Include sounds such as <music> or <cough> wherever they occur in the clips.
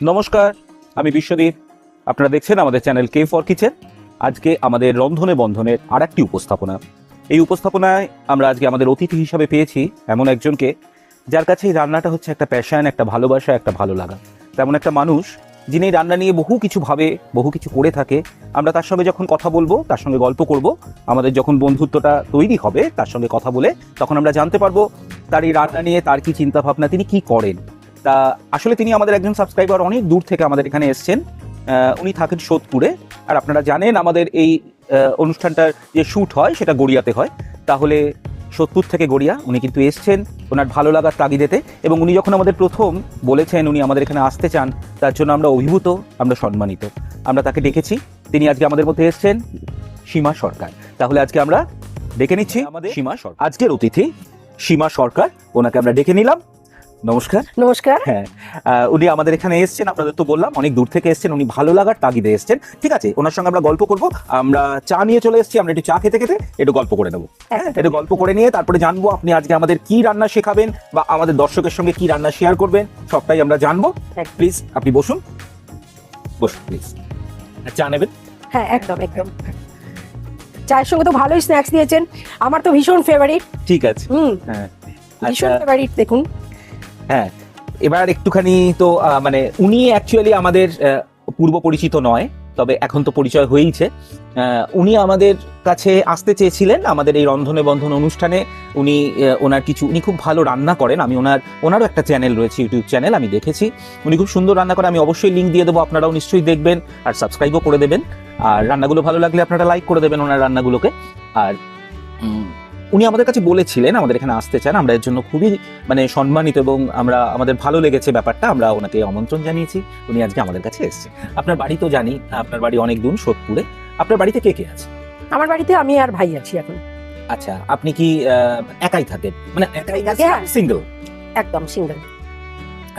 নমস্কার, আমি বিশ্বদীপ। আপনারা দেখছেন আমাদের চ্যানেল কে ফর কিচেন আজকে আমাদের রন্ধনে বন্ধনের আর একটি উপস্থাপনা। এই উপস্থাপনায় আমরা আজকে আমাদের অতিথি হিসাবে পেয়েছি এমন একজনকে যার কাছে এই রান্নাটা হচ্ছে একটা প্যাশন একটা ভালোবাসা, একটা ভালো লাগা। তেমন একটা মানুষ যিনি রান্না নিয়ে বহু কিছু ভাবে, বহু কিছু করে থাকে। আমরা তার সঙ্গে যখন কথা বলব, তার সঙ্গে গল্প করব। আমাদের যখন বন্ধুত্বটা তৈরি হবে, তার সঙ্গে কথা বলে তখন আমরা জানতে পারব তার এই রান্না নিয়ে তার কি চিন্তা ভাবনা তিনি কি করেন। তা আসলে তিনি আমাদের একজন সাবস্ক্রাইবার অনেক দূর থেকে আমাদের এখানে এসছেন। উনি থাকেন সোদপুরে। আর আপনারা জানেন আমাদের এই অনুষ্ঠানটার যে শ্যুট হয় সেটা গড়িয়াতে হয়। তাহলে সোদপুর থেকে গড়িয়া উনি কিন্তু এসছেন ওনার ভালো লাগার তাগিদেতে। এবং উনি যখন আমাদের প্রথম বলেছেন উনি আমাদের এখানে আসতে চান তার জন্য আমরা অভিভূত আমরা সম্মানিত। আমরা তাকে ডেকেছি। তিনি আজকে আমাদের মধ্যে এসছেন সীমা সরকার। তাহলে আজকে আমরা ডেকে নিচ্ছি আমাদের সীমা সরকার। আজকের অতিথি সীমা সরকার। ওনাকে আমরা ডেকে নিলাম। নমস্কার। নমস্কার। হ্যাঁ উনি আমাদের এখানে এসেছেন আপনাদের তো বললাম অনেক দূর থেকে এসেছেন উনি ভালো লাগার তাগিদে এসেছেন। ঠিক আছে ওনার সঙ্গে আমরা গল্প করব আমরা চা নিয়ে চলে এসেছি আমরা একটু চা খেতে খেতে একটু গল্প করে নেব। হ্যাঁ একটু গল্প করে নিয়ে তারপরে জানব আপনি আজকে আমাদের কি রান্না শেখাবেন বা আমাদের দর্শকের সঙ্গে কি রান্না শেয়ার করবেন সবটাই আমরা জানব। প্লিজ আপনি বসুন। বসুন প্লিজ। চা নেবেন? হ্যাঁ একদম একদম। চায়ের সঙ্গে তো ভালোই স্ন্যাক্স দিয়েছেন আমার তো ভীষণ ফেভারিট ঠিক আছে। হুম। হ্যাঁ। ভীষণ আচ্ছা। ফেভারিট দেখুন। হ্যাঁ এবার একটুখানি তো মানে উনি অ্যাকচুয়ালি আমাদের পূর্ব পরিচিত নয়, তবে এখন তো পরিচয় হয়েইছে। উনি আমাদের কাছে আসতে চেয়েছিলেন আমাদের এই রন্ধনে বন্ধন অনুষ্ঠানে। উনি ওনার কিছু, উনি খুব ভালো রান্না করেন। আমি ওনার, ওনারও একটা চ্যানেল রয়েছে ইউটিউব চ্যানেল আমি দেখেছি। উনি খুব সুন্দর রান্না করে আমি অবশ্যই লিঙ্ক দিয়ে দেবো, আপনারাও নিশ্চয়ই দেখবেন আর সাবস্ক্রাইবও করে দেবেন। আর রান্নাগুলো ভালো লাগলে আপনারা লাইক করে দেবেন ওনার রান্নাগুলোকে। আর উনি আমাদের কাছে বলেছিলেন আমাদের এখানে আসতে চান আমরা এর জন্য খুবই মানে সম্মানিত এবং আমরা আমাদের ভালো লেগেছে ব্যাপারটা আমরা ওনাকে আমন্ত্রণ জানিয়েছি উনি আজকে আমাদের কাছে এসেছেন। আপনার বাড়ি তো জানি আপনার বাড়ি অনেক দূর সোদপুরে আপনার বাড়িতে কে কে আছে? আমার বাড়িতে আমি আর ভাই আছি এখন। আচ্ছা আপনি কি একাই থাকেন? মানে একাই থাকি, হ্যাঁ। সিঙ্গেল একদম সিঙ্গেল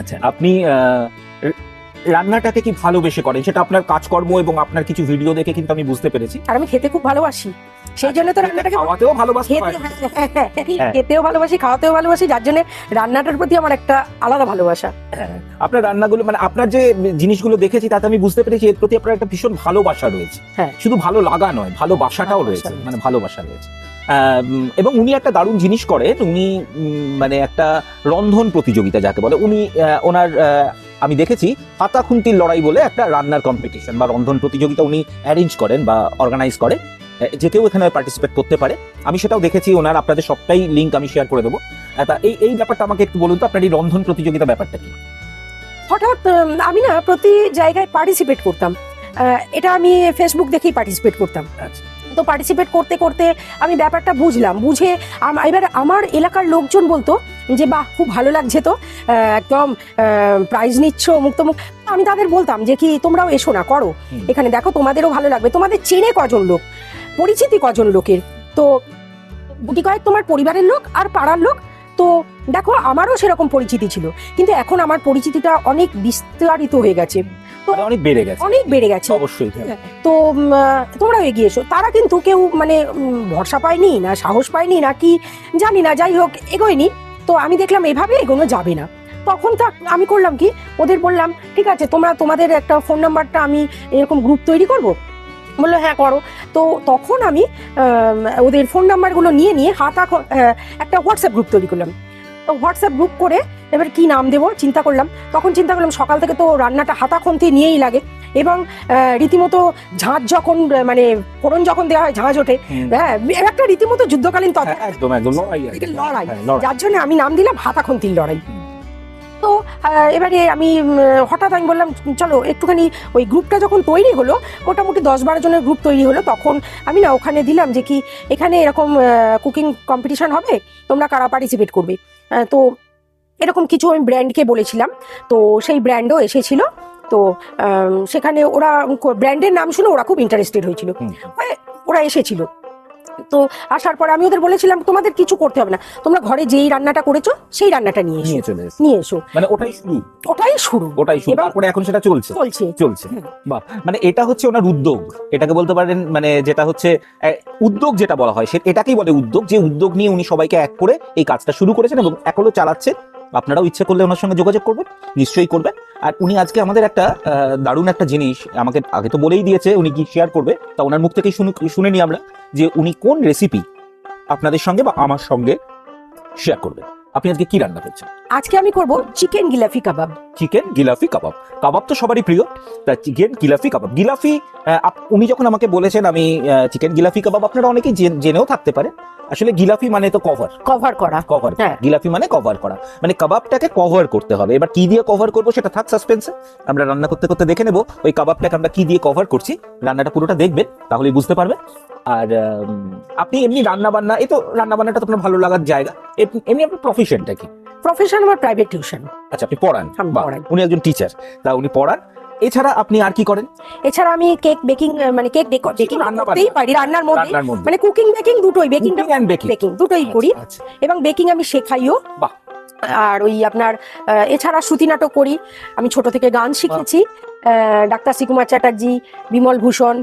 আচ্ছা আপনি রান্নাটাকে কি ভালোবেসে করেন? সেটা আপনার কাজকর্ম এবং আপনার কিছু ভিডিও দেখে কিন্তু আমি বুঝতে পেরেছি। আর আমি খেতে খুব ভালোবাসি। সেই জন্য তো রান্নাটাকে খাওয়াতেও ভালোবাসি খেতে হ্যাঁ, খেতেও ভালোবাসি খাওয়াতেও ভালোবাসি যার জন্য রান্নাটার প্রতি আমার একটা আলাদা ভালোবাসা। হ্যাঁ, আপনার রান্নাগুলো মানে আপনার যে জিনিসগুলো দেখেছি তাতে আমি বুঝতে পেরেছি এর প্রতি আপনার একটা ভীষণ ভালোবাসা রয়েছে। হ্যাঁ। শুধু ভালো লাগা নয় ভালোবাসাটাও রয়েছে। মানে ভালোবাসা রয়েছে। আহ, এবং উনি একটা দারুণ জিনিস করেন উনি উম, মানে একটা রন্ধন প্রতিযোগিতা যাকে বলে উনি ওনার আহ, আমি দেখেছি হাতা খুন্তির লড়াই বলে একটা রান্নার কম্পিটিশন বা রন্ধন প্রতিযোগিতা উনি অ্যারেঞ্জ করেন বা অর্গানাইজ করে যে কেউ এখানে পার্টিসিপেট করতে পারে। আমি সেটাও দেখেছি ওনার আপনাদের সবটাই লিঙ্ক আমি শেয়ার করে দেবো। তা এই এই ব্যাপারটা আমাকে একটু বলুন তো আপনার এই রন্ধন প্রতিযোগিতা ব্যাপারটা কি? হঠাৎ আমি না প্রতি জায়গায় পার্টিসিপেট করতাম। এটা আমি ফেসবুক দেখেই পার্টিসিপেট করতাম। আচ্ছা। তো পার্টিসিপেট করতে করতে আমি ব্যাপারটা বুঝলাম। বুঝে এবার আমার এলাকার লোকজন বলতো যে বাহ খুব ভালো লাগছে তো। একদম প্রাইজ নিচ্ছ মুক্ত মুখ আমি তাদের বলতাম যে কি তোমরাও এসো না করো। এখানে দেখো তোমাদেরও ভালো লাগবে। তোমাদের চেনে কজন লোক? পরিচিতি কজন লোকের? তো গুটি কয়েক তোমার পরিবারের লোক আর পাড়ার লোক তো দেখো আমারও সেরকম পরিচিতি ছিল কিন্তু এখন আমার পরিচিতিটা অনেক বিস্তারিত হয়ে গেছে। মানে অনেক বেড়ে গেছে। অনেক বেড়ে গেছে। অবশ্যই হ্যাঁ। তো উম, আহ, তোমরাও এগিয়ে এসো। তারা কিন্তু কেউ মানে ভরসা পায়নি না সাহস পায়নি না কি জানি না যাই হোক এগোয়নি। তো আমি দেখলাম এভাবে এগোনো যাবে না। তখন তা আমি করলাম কি ওদের বললাম ঠিক আছে তোমরা তোমাদের একটা ফোন নাম্বারটা আমি এরকম গ্রুপ তৈরি করব? বলল হ্যাঁ করো। তো তখন আমি ওদের ফোন নাম্বারগুলো নিয়ে নিয়ে হাতা একটা হোয়াটসঅ্যাপ গ্রুপ তৈরি করলাম। তো হোয়াটসঅ্যাপ গ্রুপ করে এবার কি নাম দেবো চিন্তা করলাম। তখন চিন্তা করলাম সকাল থেকে তো রান্নাটা হাতা খুন্তি নিয়েই লাগে এবং রীতিমতো ঝাঁঝ যখন মানে ফোড়ন যখন দেওয়া হয় ঝাঁঝ ওঠে। হ্যাঁ একটা রীতিমতো যুদ্ধকালীন হ্যাঁ, একদম একদম লড়াই হ্যাঁ। যার জন্য আমি নাম দিলাম হাতা খুন্তির লড়াই। তো এবারে আমি হঠাৎ আমি বললাম চলো একটুখানি ওই গ্রুপটা যখন তৈরি হলো মোটামুটি দশ বারো জনের গ্রুপ তৈরি হলো তখন আমি না ওখানে দিলাম যে কি এখানে এরকম কুকিং কম্পিটিশন হবে তোমরা কারা পার্টিসিপেট করবে? তো এরকম কিছু আমি ব্র্যান্ডকে বলেছিলাম তো সেই ব্র্যান্ডও এসেছিল তো সেখানে ওরা ব্র্যান্ডের নাম শুনে ওরা খুব ইন্টারেস্টেড হয়েছিল। ওরা এসেছিল। তো আসার পর আমি ওদের বলেছিলাম তোমাদের কিছু করতে হবে না। তোমরা ঘরে যেই রান্নাটা করেছ সেই রান্নাটা নিয়ে এসো। নিয়ে এসো। মানে ওটাই শুরু? ওটাই শুরু। ওটাই শুরু। তারপরে এখন সেটা চলছে? চলছে। চলছে। বাহ। মানে এটা হচ্ছে ওনার উদ্যোগ। এটাকে বলতে পারেন মানে যেটা হচ্ছে উদ্যোগ যেটা বলা হয় সে এটাকেই বলে উদ্যোগ যে উদ্যোগ নিয়ে উনি সবাইকে এক করে এই কাজটা শুরু করেছেন এবং এখনও চালাচ্ছে আপনারাও ইচ্ছে করলে ওনার সঙ্গে যোগাযোগ করবেন, নিশ্চয়ই করবেন। আর উনি আজকে আমাদের একটা দারুণ একটা জিনিস আমাকে আগে তো বলেই দিয়েছে, উনি কি শেয়ার করবে, তা ওনার মুখ থেকেই শুনে শুনে নিই আমরা, যে উনি কোন রেসিপি আপনাদের সঙ্গে বা আমার সঙ্গে শেয়ার করবেন। আপনি আজকে কি রান্না করছেন? আজকে আমি করব chicken gilafi kebab. Chicken gilafi কাবাব। কাবাব তো সবারই প্রিয়। তা চিকেন গিলাফি কাবাব। গিলাফি আহ, আপ- উনি যখন আমাকে বলেছেন আমি চিকেন গিলাফি কাবাব আপনারা অনেকেই জেন- জেনেও থাকতে পারে আসলে গিলাফি মানে তো কভার কভার করা। কভার হ্যাঁ। গিলাফি মানে কভার করা। মানে কাবাবটাকে কভার করতে হবে। এবার কি দিয়ে কভার করব সেটা থাক সাসপেন্সে আমরা রান্না করতে করতে দেখে নেব ওই কাবাবটাকে আমরা কি দিয়ে কভার করছি। রান্নাটা পুরোটা দেখবেন তাহলেই বুঝতে পারবেন। আর উম, আপনি এমনি রান্না বান্না এই তো রান্না বান্নাটা তো আপনার ভালো লাগার জায়গা। এমনি আপনার প্রফেশনটা কি? প্রফেশন আমার প্রাইভেট টিউশন? আচ্ছা আপনি পড়ান। আমি বাহ, পড়াই। উনি একজন টিচার তা উনি পড়ান। এছাড়া আপনি আর কি করেন? এছাড়া আমি কেক বেকিং মানে কেক বেকিং রান্না করতেই পারি রান্নার মধ্যে। রান্নার মধ্যে। মানে কুকিং বেকিং দুটোই baking Cooking and baking। Baking দুটোই করি। আচ্ছা, এবং বেকিং আমি শেখাইও। বাহ। আর ওই আপনার আহ, এছাড়া শ্রুতি নাটক করি। আমি ছোট থেকে গান শিখেছি। আহ, ডাক্তার শ্রীকুমার চ্যাটার্জি বিমল ভূষণ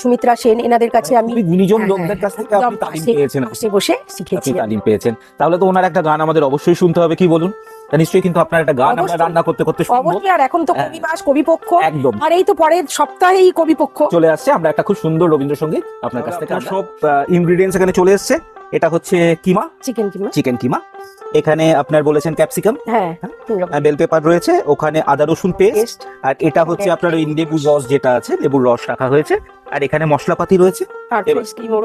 সুমিত্রা সেন এনাদের কাছে আমি খুবই গুণীজন হ্যাঁ, লোকদের কাছ থেকে আপনি তালিম পেয়েছেন। বসে বসে আপনি শিখেছি তালিম পেয়েছেন। তাহলে তো ওনার একটা গান আমাদের অবশ্যই শুনতে হবে কি বলুন? নিশ্চয়ই কিন্তু আপনার একটা গান আমরা রান্না করতে করতে শুনব। অবশ্যই আর এখন তো কবিবাস কবি মাস কবিপক্ষ একদম। আর এই তো পরের সপ্তাহেই কবিপক্ষ। চলে আসছে আমরা একটা খুব সুন্দর রবীন্দ্রসঙ্গীত আপনার কাছ থেকে সব ইনগ্রেডিয়েন্টস এখানে চলে এসছে। এটা হচ্ছে কিমা? চিকেন কিমা। চিকেন কিমা। এখানে আপনার বলেছেন ক্যাপসিকাম হ্যাঁ বেল পেপার রয়েছে ওখানে আদা রসুন পেস্ট আর এটা হচ্ছে আপনার ওই লেবুর রস যেটা আছে লেবুর রস রাখা হয়েছে। আর এখানে মশলাপাতি রয়েছে।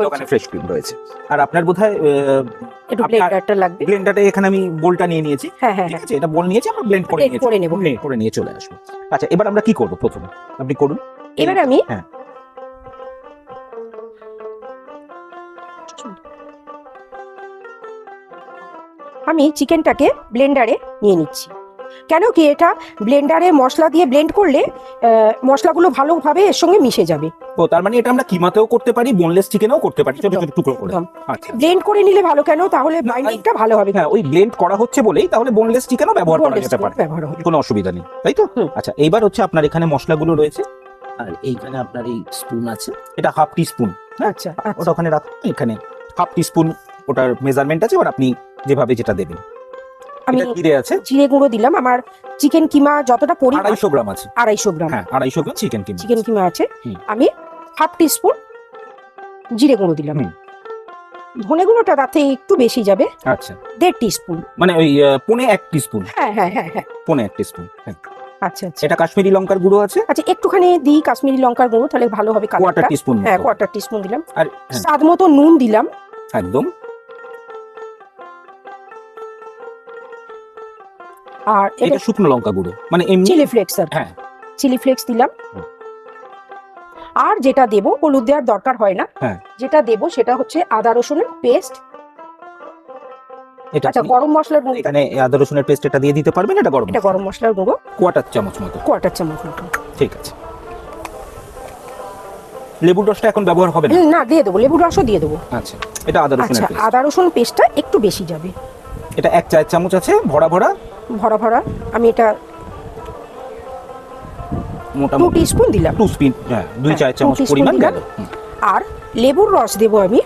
ওখানে ফ্রেশ ক্রিম রয়েছে। আর আপনার বোধহয় ব্লেন্ডারটা এখানে আমি বোলটা নিয়ে নিয়েছি। হ্যাঁ হ্যাঁ ঠিক হ্যাঁ। আছে? এটা বল নিয়েছি আমরা ব্লেন্ড করে নিয়ে চলে আসব। আচ্ছা এবার আমরা কি করব প্রথমে? আপনি করুন। এবার আমি হ্যাঁ। আমি চিকেনটাকে ব্লেন্ডারে নিয়ে নিচ্ছি। কেন কি এটা ব্লেন্ডারে মশলা দিয়ে ব্লেন্ড করলে মশলাগুলো ভালোভাবে এর সঙ্গে মিশে যাবে। ও তার মানে এটা আমরা কিমাতেও করতে পারি বোনলেস চিকেনও করতে পারি ছোট ছোট টুকরো করে। আচ্ছা। ব্লেন্ড করে নিলে ভালো কেন? তাহলে বাইন্ডিংটা ভালো হবে। হ্যাঁ ওই ব্লেন্ড করা হচ্ছে বলেই তাহলে বোনলেস চিকেনও ব্যবহার করা যেতে পারে। ব্যবহার হবে। কোনো অসুবিধা নেই তাই তো? আচ্ছা এইবার হচ্ছে আপনার এখানে মশলাগুলো রয়েছে। আর এইখানে আপনার এই স্পুন আছে। এটা হাফ টি স্পুন আচ্ছা আচ্ছা। ওটা ওখানে রাখুন এখানে হাফ টি স্পুন ওটার মেজারমেন্ট আছে এবার আপনি যেভাবে যেটা দেবেন। আমি জিরে আছে? জিরে গুঁড়ো দিলাম। আমার চিকেন কিমা যতটা পরিমাণ আড়াইশো গ্রাম আছে। আড়াইশো গ্রাম। হ্যাঁ আড়াইশো গ্রাম চিকেন কিমা চিকেন কিমা আছে। আমি হাফ টিস্পুন জিরে গুঁড়ো দিলাম। ধনে গুঁড়োটা তাতে একটু বেশি যাবে। আচ্ছা। দেড় টিস্পুন মানে ওই পৌনে এক টি স্পুন হ্যাঁ হ্যাঁ হ্যাঁ হ্যাঁ। পৌনে এক টি স্পুন আচ্ছা আচ্ছা। এটা কাশ্মীরি লঙ্কার গুঁড়ো আছে? আচ্ছা একটুখানি দিই কাশ্মীরি লঙ্কার গুঁড়ো তাহলে ভালো হবে কোয়ার্টার কালারটা টি। স্পুন হ্যাঁ কোয়ার্টার টিস্পুন দিলাম। আর হ্যাঁ, স্বাদ মতো নুন দিলাম। একদম। আর এটা শুকনো লঙ্কা গুঁড়ো। মানে এমনি চিলি ফ্লেক্স আর হ্যাঁ। চিলি ফ্লেক্স দিলাম। আর যেটা দেবো হলুদ দেওয়ার দরকার হয় না। হ্যাঁ। যেটা দেবো সেটা হচ্ছে আদা রসুনের পেস্ট এটা আচ্ছা গরম মশলার গুঁড়ো। এখানে আদা রসুনের পেস্ট এটা দিয়ে দিতে পারবেন? এটা গরম এটা গরম মশলার গুঁড়ো। কোয়াটার চামচ মতো। কোয়ার্টার চামচ মতো। ঠিক আছে। লেবুর রসটা এখন ব্যবহার হবে না? না দিয়ে দেবো। লেবুর রসও দিয়ে দেবো। আচ্ছা এটা আদা রসুনের আচ্ছা আদা রসুন পেস্টটা একটু বেশি যাবে। এটা এক চায়ের চামচ আছে ভরা ভরা। ভরা ভরা। আমি এটা টু টিস্পুন দিলাম। টু স্পিন হ্যাঁ দুই হ্যাঁ, চামচ পরিমাণ গেল। আর লেবুর রস দেবো আমি।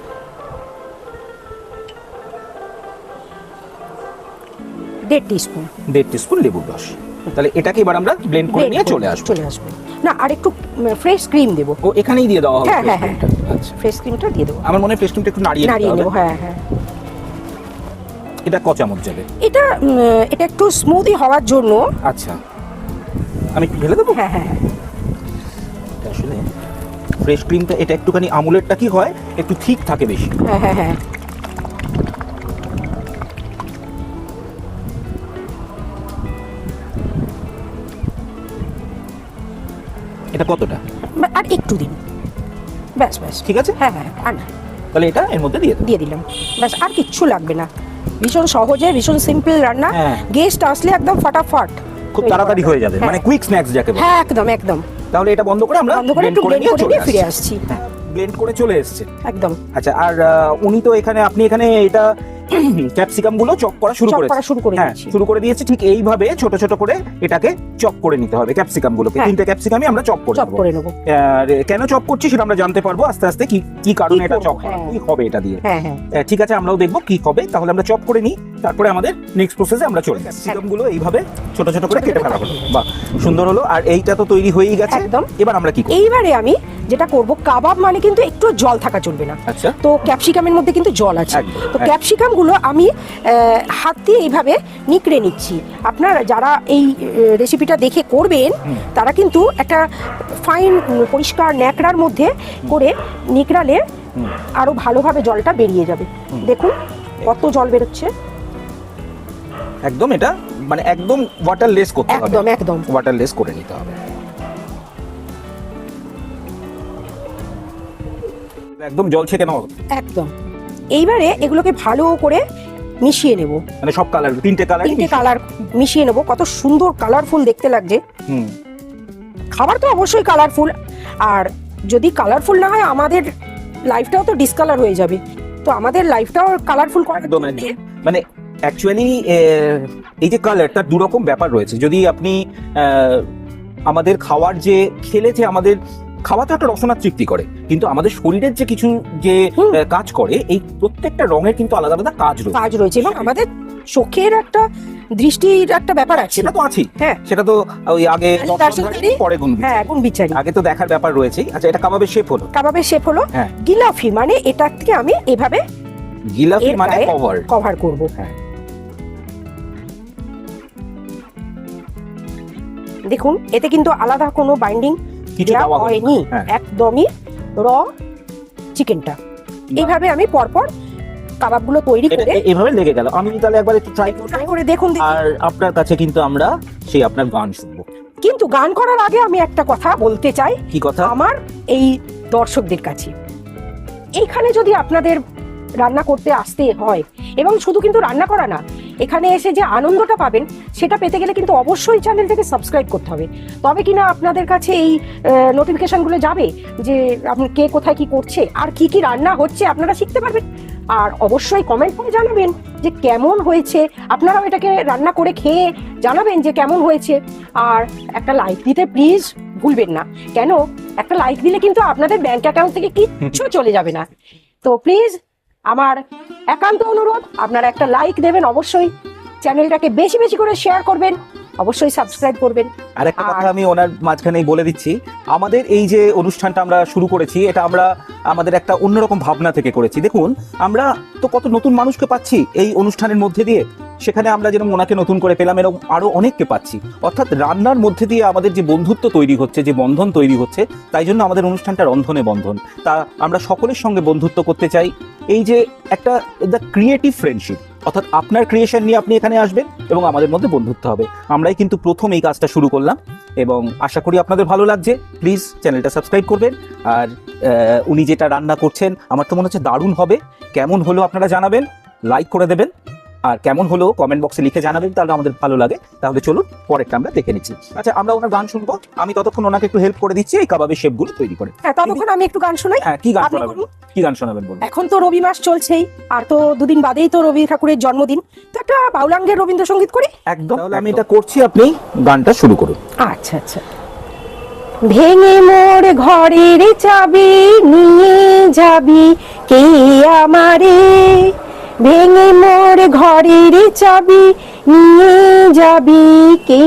দেড় টিস্পুন দেড় টিস্পুন লেবুর রস। তাহলে এটাকে এবার আমরা ব্লেন্ড করে নিয়ে চলে আসব। চলে আসব। না আর একটু ফ্রেশ ক্রিম দেবো। ও এখানেই দিয়ে দেওয়া হবে হ্যাঁ, fresh হ্যাঁ, আচ্ছা। ফ্রেশ ক্রিমটা দিয়ে দেবো। আমার মনে হয় ফ্রেশ ক্রিমটা একটু নাড়িয়ে নাড়িয়ে নেব হ্যাঁ হ্যাঁ। এটা ক চামচ যাবে? এটা এটা একটু স্মুদি হওয়ার জন্য। আচ্ছা। আমি একটু ঢেলে দেবো? হ্যাঁ হ্যাঁ আসলে ফ্রেশ ক্রিমটা এটা একটুখানি আমুলেরটা কি হয়? একটু ঠিক থাকে বেশি। হ্যাঁ হ্যাঁ হ্যাঁ। এটা কতটা? আর একটু দিন। ব্যাস ব্যাস। ঠিক আছে? হ্যাঁ হ্যাঁ আর তাহলে এটা এর মধ্যে দিয়ে দিয়ে দিলাম। ব্যাস আর কিচ্ছু লাগবে না। ভীষণ সহজে ভীষণ সিম্পল রান্না। হ্যাঁ। গেস্ট আসলে একদম ফটাফট খুব তাড়াতাড়ি হয়ে যাবে। হ্যাঁ। মানে কুইক স্ন্যাক্স যাকে বলে। হ্যাঁ একদম একদম। তাহলে এটা বন্ধ করে আমরা বন্ধ করে একটু ব্লেন্ড করে নিয়ে ফিরে আসছি। ব্লেন্ড করে চলে এসেছে। একদম। আচ্ছা আর উনি তো এখানে আপনি এখানে এটা <clears throat> ক্যাপসিকামগুলো চপ করা শুরু করা শুরু করে হ্যাঁ শুরু করে দিয়েছি ঠিক এইভাবে ছোট ছোট করে এটাকে চপ করে নিতে হবে ক্যাপসিকাম গুলোকে। হ্যাঁ। তিনটে ক্যাপসিকামই আমরা চপ করে চপ করে নেব। কেন চপ করছি সেটা আমরা জানতে পারব। আস্তে আস্তে কি কি কারণে এটা চপ হ্যাঁ। কি হবে এটা দিয়ে? হ্যাঁ হ্যাঁ। ঠিক আছে আমরাও দেখব কি হবে। তাহলে আমরা চপ করে নিই তারপরে আমাদের নেক্সট প্রসেসে আমরা চলে যাই। ক্যাপসিকামগুলো এইভাবে ছোট ছোট করে কেটে ফেলা হলো। বাহ সুন্দর হলো। আর এইটা তো তৈরি হয়েই গেছে। একদম। এবার আমরা কি করব? এইবারে আমি যেটা করব কাবাব মানে কিন্তু একটু জল থাকা চলবে না। আচ্ছা। তো ক্যাপসিকামের মধ্যে কিন্তু জল আছে। তো ক্যাপসিকাম গুলো আমি হাত দিয়ে এইভাবে নিকড়ে নিচ্ছি। আপনারা যারা এই রেসিপিটা দেখে করবেন তারা কিন্তু একটা ফাইন পরিষ্কার ন্যাকড়ার মধ্যে করে নিকড়ালে আরও ভালোভাবে জলটা বেরিয়ে যাবে। দেখুন কত জল বেরোচ্ছে। একদম এটা মানে একদম ওয়াটারলেস করতে হবে। একদম একদম। ওয়াটারলেস করে নিতে হবে। একদম জল ছেঁকে নাও একদম। এইবারে এগুলোকে ভালো করে মিশিয়ে নেব। মানে সব কালার তিনটে কালার তিনটে কালার মিশিয়ে নেব। কত সুন্দর কালারফুল দেখতে লাগছে। হুম। খাবার তো অবশ্যই কালারফুল আর যদি কালারফুল না হয় আমাদের লাইফটাও তো ডিসকালার হয়ে যাবে। তো আমাদের লাইফটাও কালারফুল একদম একদম। মানে অ্যাকচুয়ালি এই যে কালার তার দু রকম ব্যাপার রয়েছে। যদি আপনি আমাদের খাওয়ার যে খেলেছে আমাদের খাওয়া তো একটা রসনা তৃপ্তি করে কিন্তু আমাদের শরীরের যে কিছু যে কাজ করে এই প্রত্যেকটা রঙের কিন্তু আলাদা আলাদা কাজ রয়েছে। কাজ রয়েছে এবং আমাদের চোখের একটা দৃষ্টির একটা ব্যাপার আছে। সেটা তো আছে হ্যাঁ। সেটা তো ওই আগে পরে গুণ হ্যাঁ গুণ বিচারি। আগে তো দেখার ব্যাপার রয়েছে আচ্ছা এটা কাবাবের শেপ হলো? কাবাবের শেপ হলো হ্যাঁ। গিলাফি মানে এটা থেকে আমি এভাবে গিলাফি মানে কভার কভার করব। হ্যাঁ। দেখুন এতে কিন্তু আলাদা কোনো বাইন্ডিং কিছু দেওয়া হয়নি। হ্যাঁ। একদমই র চিকেনটা। এইভাবে আমি পরপর কাবাবগুলো তৈরি করে এ- এভাবে লেগে গেল। আমি তাহলে একবার একটু ট্রাই করব করে দেখুন আর আপনার কাছে কিন্তু আমরা সেই আপনার গান শুনব। কিন্তু গান করার আগে আমি একটা কথা বলতে চাই। কি কথা? আমার এই দর্শকদের কাছে। এইখানে যদি আপনাদের রান্না করতে আসতে হয়। এবং শুধু কিন্তু রান্না করা না, এখানে এসে যে আনন্দটা পাবেন, সেটা পেতে গেলে কিন্তু অবশ্যই চ্যানেলটাকে সাবস্ক্রাইব করতে হবে। তবে কিনা আপনাদের কাছে এই নোটিফিকেশনগুলো যাবে, যে আপনি কে কোথায় কি করছে, আর কি কি রান্না হচ্ছে, আপনারা শিখতে পারবেন। আর অবশ্যই কমেন্ট করে জানাবেন যে কেমন হয়েছে। আপনারাও এটাকে রান্না করে খেয়ে জানাবেন যে কেমন হয়েছে। আর একটা লাইক দিতে প্লিজ ভুলবেন না। কেন? একটা লাইক দিলে কিন্তু আপনাদের ব্যাংক অ্যাকাউন্ট থেকে কিচ্ছু চলে যাবে না। তো প্লিজ আমার একান্ত অনুরোধ আপনারা একটা লাইক দেবেন অবশ্যই। চ্যানেলটাকে বেশি বেশি করে শেয়ার করবেন। অবশ্যই সাবস্ক্রাইব করবেন। আর একটা কথা আমি ওনার মাঝখানেই বলে দিচ্ছি। আমাদের এই যে অনুষ্ঠানটা আমরা শুরু করেছি এটা আমরা আমাদের একটা অন্যরকম ভাবনা থেকে করেছি। দেখুন আমরা তো কত নতুন মানুষকে পাচ্ছি এই অনুষ্ঠানের মধ্যে দিয়ে। সেখানে আমরা যেরকম ওনাকে নতুন করে পেলাম এরকম আরও অনেককে পাচ্ছি। অর্থাৎ রান্নার মধ্যে দিয়ে আমাদের যে বন্ধুত্ব তৈরি হচ্ছে যে বন্ধন তৈরি হচ্ছে তাই জন্য আমাদের অনুষ্ঠানটা রন্ধনে বন্ধন। তা আমরা সকলের সঙ্গে বন্ধুত্ব করতে চাই। এই যে একটা দ্য ক্রিয়েটিভ ফ্রেন্ডশিপ অর্থাৎ আপনার ক্রিয়েশন নিয়ে আপনি এখানে আসবেন এবং আমাদের মধ্যে বন্ধুত্ব হবে। আমরাই কিন্তু প্রথম এই কাজটা শুরু করলাম এবং আশা করি আপনাদের ভালো লাগছে। প্লিজ চ্যানেলটা সাবস্ক্রাইব করবেন। আর উনি যেটা রান্না করছেন, আমার তো মনে হচ্ছে দারুণ হবে। কেমন হলো আপনারা জানাবেন লাইক করে দেবেন। আর কেমন হলো কমেন্ট বক্সে লিখে জানাবেন তাহলে আমাদের ভালো লাগে। তাহলে চলুন পরেরটা আমরা দেখে নিচ্ছি। আচ্ছা আমরা ওনার গান শুনব। আমি ততক্ষণ ওনাকে একটু হেল্প করে দিচ্ছি এই কাবাবের শেপগুলো তৈরি করে। হ্যাঁ ততক্ষণ আমি একটু গান শোনাই। হ্যাঁ কি গান শোনাবেন? কি গান শোনাবেন বলুন? এখন তো রবি মাস চলছেই আর তো দুদিন বাদেই তো রবি ঠাকুরের জন্মদিন। তো একটা বাউলাঙ্গের রবীন্দ্রসঙ্গীত করি? একদম। তাহলে আমি এটা করছি আপনি গানটা শুরু করুন। আচ্ছা আচ্ছা। ভেঙে মোর ঘরের চাবি নিয়ে যাবি কে আমারে? ভেঙে মোর ঘরের চাবি, নিয়ে যাবি কে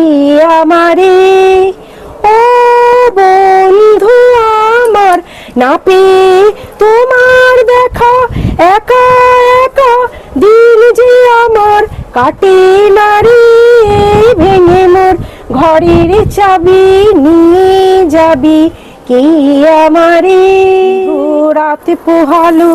আমারে? ও বন্ধু আমার, না পেয়ে তোমার দেখা, একা একা দিন যে আমার কাটে না রে। ভেঙে মোর ঘরের চাবি, নিয়ে যাবি কে আমারে? রাত পোহালো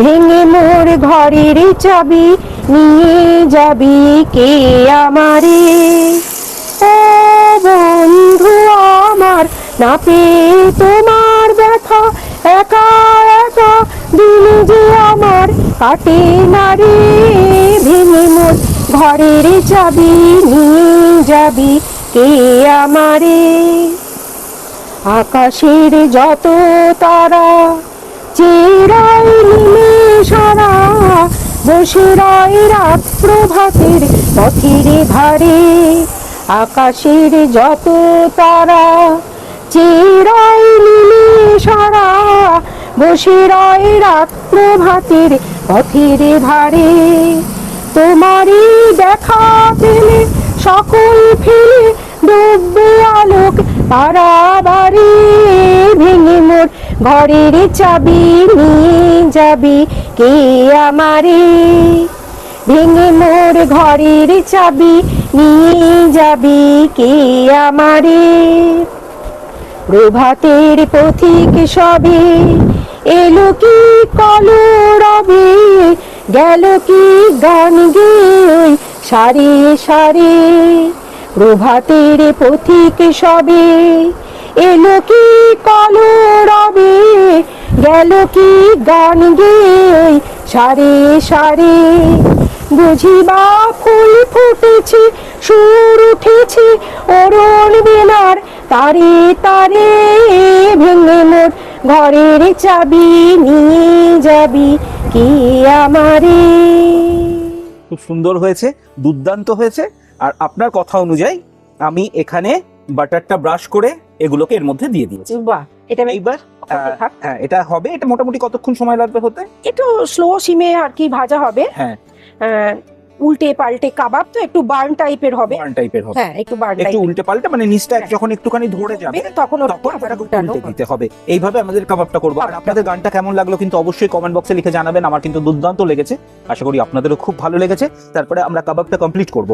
ভেঙে মোর ঘরের চাবি, নিয়ে যাবি কে আমারে? ও বন্ধু আমার, না পেয়ে তোমার ব্যথা, একা একা দিন যে আমার কাটে না রে। ভেঙে মোর ঘরের চাবি, নিয়ে যাবি কে আমারে? আকাশের যত তারা চেরাই নিমে সারা বসে রয় রাত প্রভাতের পথের আকাশের যত তারা, চেরাই নিমে সারা বসে রয় রাত প্রভাতের পথের ধারে। তোমারই দেখা পেলে, সকল ফেলে ডুববে আলোক পারাবারে, ভেঙে মোর ঘরের চাবি নিয়ে যাবি। কে আমারে? ভেঙে মোর ঘরের চাবি নিয়ে যাবি কে আমারে? প্রভাতের পথিক সবে এলো কি কলরবে গেল কি গান গেয়ে সারে সারে? প্রভাতের পথিক সবে এলো কি কলরবে গেল কি গান গেয়ে সারে সারে। বুঝিবা ফুল ফুটেছে, সুর উঠেছে, অরুণ বেলার তারে তারে। ভেঙে মোর ঘরের চাবি, নিয়ে যাবি কি আমারে? খুব সুন্দর হয়েছে, দুর্দান্ত হয়েছে। আর আপনার কথা অনুযায়ী আমি এখানে বাটারটা ব্রাশ করে এগুলোকে এর মধ্যে দিয়ে দিয়েছি। বাহ এটা এইবার হ্যাঁ এটা হবে এটা মোটামুটি কতক্ষণ সময় লাগবে হতে? একটু স্লো সিমে আর কি ভাজা হবে। হ্যাঁ। উল্টে পাল্টে কাবাব তো একটু বার্ন টাইপের হবে। বার্ন টাইপের হবে। হ্যাঁ একটু বার্ন একটু উল্টে পাল্টে মানে নিচটা হ্যাঁ। যখন একটুখানি ধরে যাবে তখন তখন উল্টে দিতে হবে। এইভাবে আমাদের কাবাবটা করব। আর আপনাদের গানটা কেমন লাগল কিন্তু অবশ্যই কমেন্ট বক্সে লিখে জানাবেন। আমার কিন্তু দুর্দান্ত লেগেছে। আশা করি আপনাদেরও খুব ভালো লেগেছে। তারপরে আমরা কাবাবটা কমপ্লিট করব।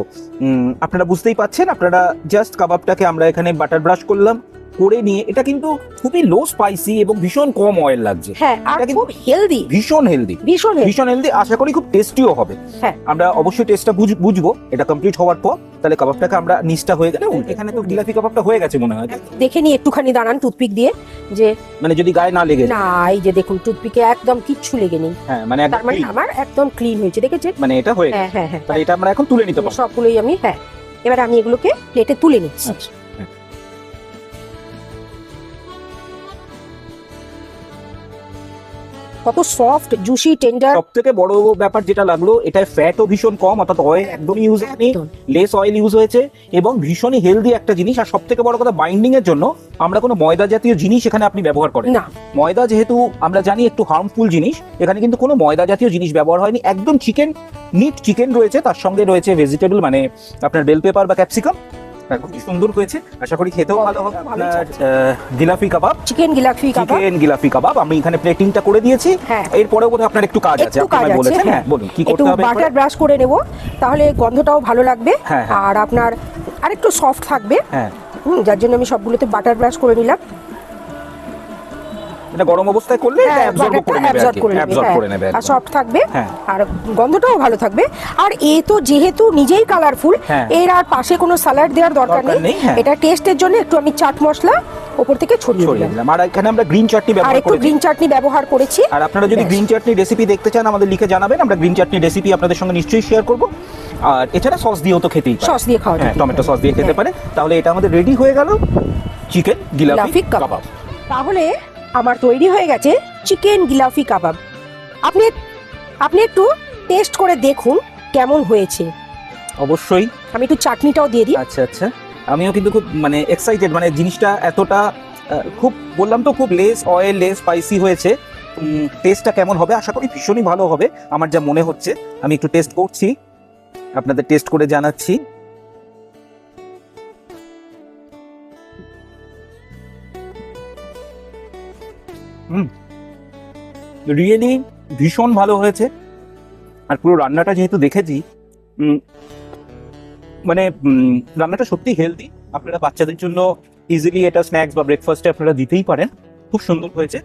আপনারা বুঝতেই পাচ্ছেন আপনারা জাস্ট কাবাবটাকে আমরা এখানে বাটার ব্রাশ করলাম। করে নিয়ে এটা কিন্তু খুবই লো স্পাইসি এবং ভীষণ কম অয়েল লাগছে। হ্যাঁ আর খুব হেলদি ভীষণ হেলদি ভীষণ ভীষণ হেলদি আশা করি খুব টেস্টিও হবে। হ্যাঁ। আমরা অবশ্যই টেস্টটা বুঝব এটা কমপ্লিট হওয়ার পর তাহলে কাবাবটাকে আমরা নিচটা হয়ে গেলে এখানে তো জিলাপি কাবাবটা হয়ে গেছে মনে হয়। দেখে নি একটুখানি দাঁড়ান টুথপিক দিয়ে যে মানে যদি গায়ে না লেগে। না এই যে দেখুন টুথপিকে একদম কিচ্ছু লেগে নেই। হ্যাঁ মানে তার মানে আমার একদম ক্লিন হয়েছে দেখেছেন? মানে এটা হয়ে গেছে। হ্যাঁ হ্যাঁ হ্যাঁ। তাহলে এটা আমরা এখন তুলে নিতে পারব। সবগুলোই আমি হ্যাঁ এবার আমি এগুলোকে প্লেটে তুলে নিচ্ছি। কত সফট জুসি টেন্ডার সব থেকে বড় ব্যাপার যেটা লাগল এটায় ফ্যাটও ভীষণ কম অর্থাৎ অয়েল একদমই ইউজ হয়নি লেস অয়েল ইউজ হয়েছে এবং ভীষণই হেলদি একটা জিনিস। আর সব থেকে বড় কথা বাইন্ডিং এর জন্য আমরা কোনো ময়দা জাতীয় জিনিস এখানে আপনি ব্যবহার করেন না। ময়দা যেহেতু আমরা জানি একটু হার্মফুল জিনিস এখানে কিন্তু কোনো ময়দা জাতীয় জিনিস ব্যবহার হয়নি। একদম চিকেন নিট চিকেন রয়েছে তার সঙ্গে রয়েছে ভেজিটেবল মানে আপনার বেল পেপার বা ক্যাপসিকাম খুবই সুন্দর হয়েছে। আশা করি খেতেও ভালো হবে। Jalebi kebab. Chicken gilafi kebab. Chicken gilafi kebab. আমি এখানে প্লেটিংটা করে দিয়েছি। হ্যাঁ। এরপরেও বোধহয় আপনার একটু কাজ আছে। আপনি বলেছেন। হ্যাঁ। হ্যাঁ বলুন কি করতে হবে বাটার ব্রাশ করে নেব। তাহলে গন্ধটাও ভালো লাগবে। হ্যাঁ, হ্যাঁ। আর আপনার আরেকটু সফট থাকবে। হ্যাঁ। যার জন্য আমি সবগুলোতে বাটার ব্রাশ করে নিলাম। এটা গরম অবস্থায় করলে অ্যাবজর্ব করে নেবে অ্যাবজর্ব। করে নেবে আর। সফট থাকবে হ্যাঁ আর গন্ধটাও ভালো থাকবে আর এ তো যেহেতু নিজেই কালারফুল হ্যাঁ। এর আর পাশে কোনো স্যালাড দেওয়ার দরকার নেই হ্যাঁ। এটা টেস্টের জন্য একটু আমি চাট মশলা ওপর থেকে ছড়িয়ে দিলাম আর এখানে আমরা গ্রিন চাটনি আর ব্যবহার একটু করেছি গ্রিন চাটনি ব্যবহার করেছি আর আপনারা যদি। গ্রিন চাটনি রেসিপি দেখতে চান আমাদের লিখে জানাবেন আমরা গ্রিন চাটনি রেসিপি আপনাদের সঙ্গে নিশ্চয়ই শেয়ার করব আর এছাড়া সস দিয়েও তো খেতেই সস দিয়ে খাওয়া যেতে টমেটো সস দিয়ে খেতে। পারে তাহলে এটা আমাদের রেডি হয়ে গেল চিকেন কাবাব। কাবাব তাহলে আমার তৈরি হয়ে গেছে চিকেন গিলাফি কাবাব। আপনি আপনি একটু টেস্ট করে দেখুন কেমন হয়েছে। অবশ্যই। আমি একটু চাটনিটাও দিয়ে দিই। আচ্ছা আচ্ছা। আমিও কিন্তু খুব মানে এক্সাইটেড মানে জিনিসটা এতটা খুব বললাম তো খুব লেস অয়েল লেস স্পাইসি হয়েছে। টেস্টটা কেমন হবে? আশা করি ভীষণই ভালো হবে। আমার যা মনে হচ্ছে আমি একটু টেস্ট করছি। আপনাদের টেস্ট করে জানাচ্ছি। হুম। রিয়েলি ভীষণ ভালো হয়েছে। আর পুরো রান্নাটা যেহেতু দেখেছি মানে রান্নাটা সত্যি হেলদি আপনারা বাচ্চাদের জন্য ইজিলি এটা স্ন্যাক্স বা ব্রেকফাস্টে আপনারা দিতেই পারেন। খুব সুন্দর হয়েছে।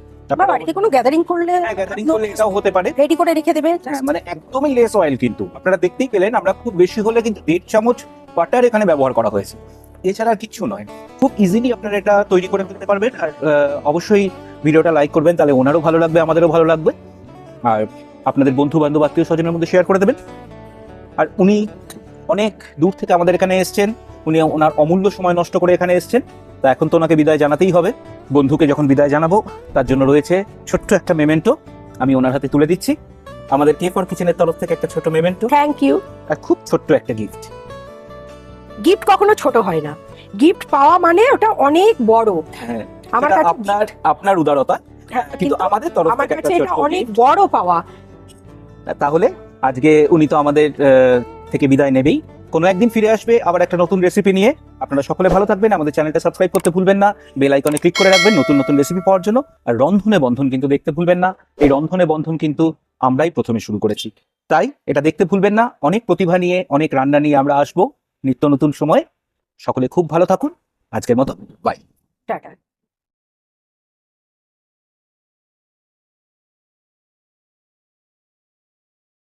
বাড়িতে কোনো গ্যাদারিং করলে গ্যাদারিং করলে এটাও হতে পারে। রেডি করে রেখে দেবে। হ্যাঁ, মানে একদমই লেস অয়েল কিন্তু। আপনারা দেখতেই পেলেন আমরা খুব বেশি হলে কিন্তু দেড় চামচ বাটার এখানে ব্যবহার করা হয়েছে। এছাড়া আর কিচ্ছু নয়। খুব ইজিলি আপনারা এটা তৈরি করে ফেলতে পারবেন। আর অবশ্যই ভিডিওটা লাইক করবেন তাহলে ওনারও ভালো লাগবে আমাদেরও ভালো লাগবে। আর আপনাদের বন্ধু বান্ধব আত্মীয় স্বজনের মধ্যে শেয়ার করে দেবেন। আর উনি অনেক দূর থেকে আমাদের এখানে এসছেন। উনি ওনার অমূল্য সময় নষ্ট করে এখানে এসছেন। তা এখন তো ওনাকে বিদায় জানাতেই হবে। বন্ধুকে যখন বিদায় জানাব তার জন্য রয়েছে ছোট্ট একটা মেমেন্টো আমি ওনার হাতে তুলে দিচ্ছি। আমাদের কে ফর কিচেনের তরফ থেকে একটা ছোট মেমেন্টো থ্যাংক ইউ আর খুব ছোট্ট একটা গিফট গিফট কখনো ছোট হয় না। গিফট পাওয়া মানে ওটা অনেক বড়। হ্যাঁ আমার কাছে আপনার আপনার উদারতা। হ্যাঁ, কিন্তু আমাদের তরফ থেকে কাছে একটা এটা অনেক বড় পাওয়া। তাহলে আজকে উনি তো আমাদের থেকে বিদায় নেবেই। কোনো একদিন ফিরে আসবে আবার একটা নতুন রেসিপি নিয়ে। আপনারা সকলে ভালো থাকবেন। আমাদের চ্যানেলটা সাবস্ক্রাইব করতে ভুলবেন না। বেল আইকনে ক্লিক করে রাখবেন নতুন নতুন রেসিপি পাওয়ার জন্য। আর রন্ধনে বন্ধন কিন্তু দেখতে ভুলবেন না। এই রন্ধনে বন্ধন কিন্তু আমরাই প্রথমে শুরু করেছি। তাই এটা দেখতে ভুলবেন না। অনেক প্রতিভা নিয়ে অনেক রান্না নিয়ে আমরা আসব। নিত্য নতুন সময়। সকলে খুব ভালো থাকুন। আজকের মতো বাই টাটা।